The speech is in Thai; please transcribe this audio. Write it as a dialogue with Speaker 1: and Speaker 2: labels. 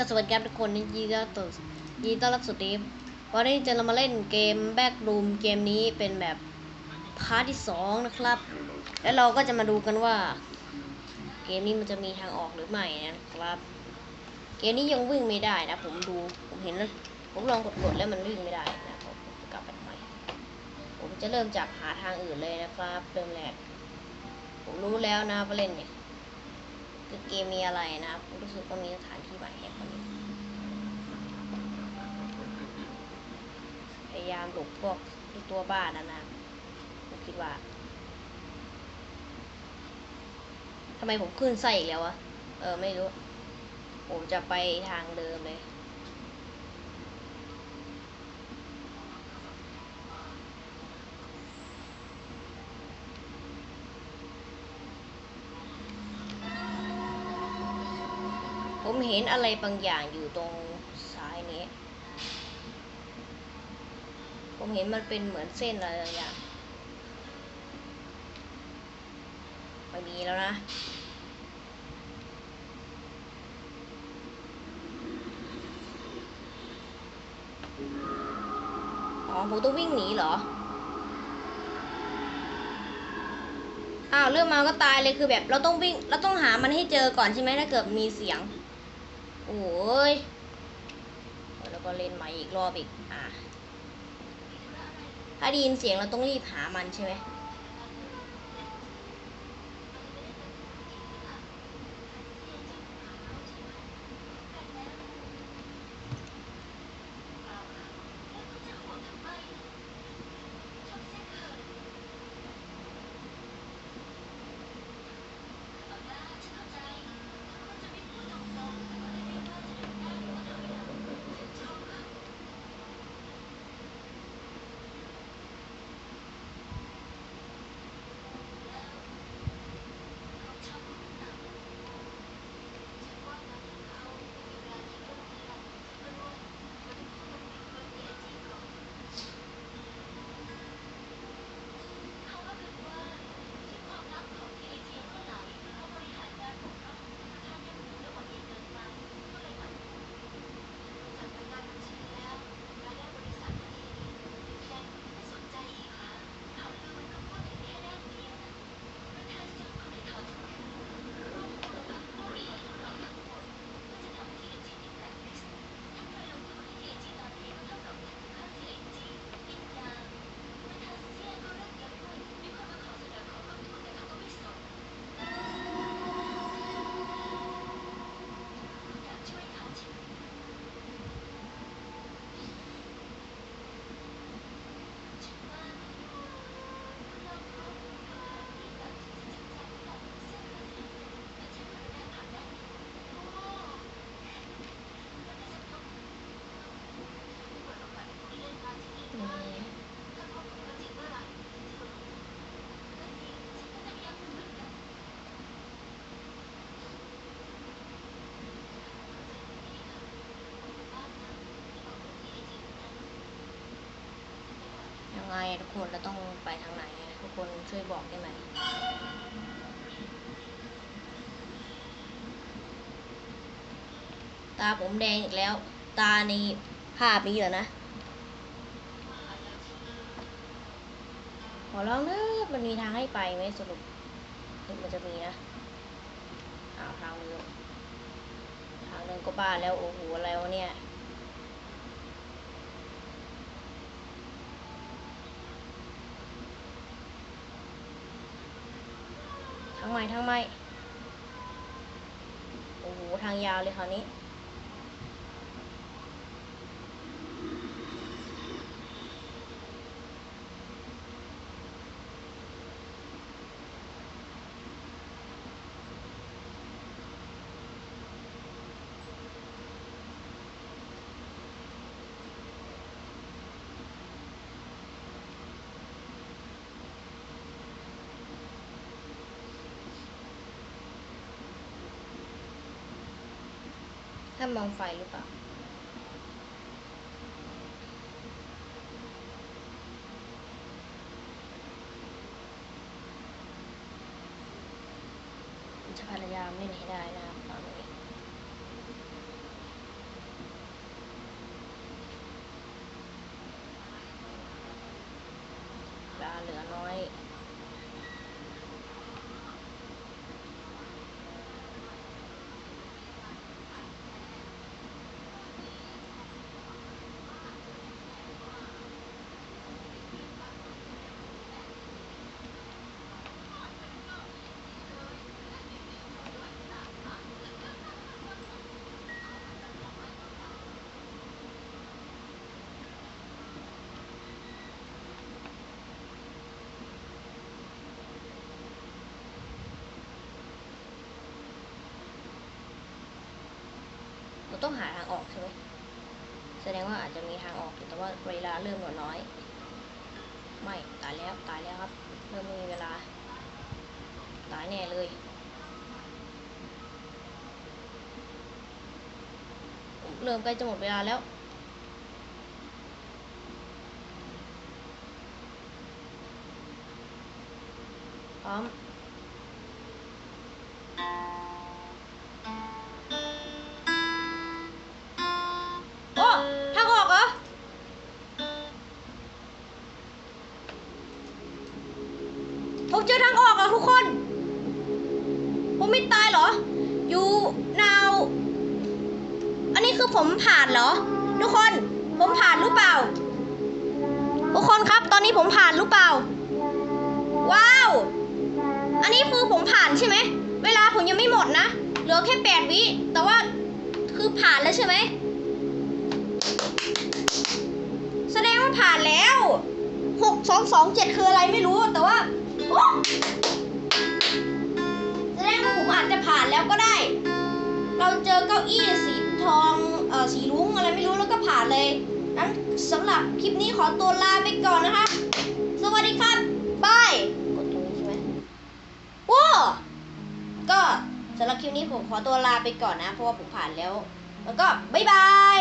Speaker 1: ก็สวัสดีครับทุกคนยินดีต้อนรับสู่ยินดีต้อนรับสู่ดีฟวันนี้จะเรามาเล่นเกมแบ็กรูมเกมนี้เป็นแบบพาร์ทที่สองนะครับ แล้วเราก็จะมาดูกันว่า เกมนี้มันจะมีทางออกหรือไม่นะครับ เกมนี้ยังวิ่งไม่ได้นะ ผมดูผมเห็นแล้วผมลองกดๆแล้วมันวิ่งไม่ได้นะผมจะกลับไปทำไมผมจะเริ่มจากหาทางอื่นเลยนะครับเริ่มแรกผมรู้แล้วนะว่าเล่นเนี่ย เกมมีอะไรนะครับรู้สึกว่ามีสถานที่ใหม่แห่งคนนี้พยายามหลบพวกที่ตัวบ้านนะนะผมคิดว่าทำไมผมขึ้นไส้อีกแล้ววะ เออ ไม่รู้ ผมจะไปทางเดิมเลย ผมเห็นอะไรบางอย่างอยู่ตรงซ้ายนี้ ผมเห็นมันเป็นเหมือนเส้นอะไรบางอย่างไม่มีแล้วนะอ๋อผมต้องวิ่งหนีเหรอ อ้าวเรื่องมาก็ตายเลยคือแบบเราต้องวิ่ง เราต้องหามันให้เจอก่อนใช่ไหมถ้าเกิดมีเสียง โอ้ย แล้วก็เล่นใหม่อีกรอบอีก อะ ถ้าได้ยินเสียงเราต้องรีบหามันใช่ไหม ทุกคนเราต้องไปทางไหน ทุกคนช่วยบอกได้ไหมตาผมแดงอีกแล้ว ตาในภาพนี้เหรอนะ ขอร้องนะมันมีทางให้ไปไหมสรุปมันจะมีนะอ้าวทางเดินทางเดินก็บ้าแล้ว โอ้โห อะไรวะเนี่ย ทาง ใหม่ทางใหม่ โอ้โห ทางยาวเลยคราวนี้ ถ้ามองไฟหรือเปล่า จะพยายามเล่นให้ได้นะครับตอนนี้
Speaker 2: ต้องหาทางออกใช่ไหมแสดงว่าอาจจะมีทางออกอยู่แต่ว่าเวลาเริ่มเหลือน้อย ไม่ตายแล้วตายแล้วครับ เริ่มไม่มีเวลา ตายแน่เลยเริ่มใกล้จะหมดเวลาแล้วพร้อม ผมเจอทางออกแล้วทุกคน ผมไม่ตายเหรอ อยู่ now อันนี้คือผมผ่านเหรอ ทุกคน ผมผ่านหรือเปล่า ทุกคนครับ ตอนนี้ผมผ่านหรือเปล่า ว้าว อันนี้คือผมผ่านใช่ไหม เวลาผมยังไม่หมดนะ เหลือแค่แปดวิ แต่ว่าคือผ่านแล้วใช่ไหม แสดงว่าผ่านแล้วหกสองสองเจ็ดคืออะไรไม่รู้ แต่ว่า แสดงว่าผมอาจจะผ่านแล้วก็ได้ เราเจอเก้าอี้สีทองเอ่อสีรุ้งอะไรไม่รู้แล้วก็ผ่านเลยนั้นสำหรับคลิปนี้ขอตัวลาไปก่อนนะคะ สวัสดีครับบายกดตรงนี้ใช่ไหมว้าก็สำหรับคลิปนี้ผมขอตัวลาไปก่อนนะ เพราะว่าผมผ่านแล้ว แล้วก็บ๊ายบาย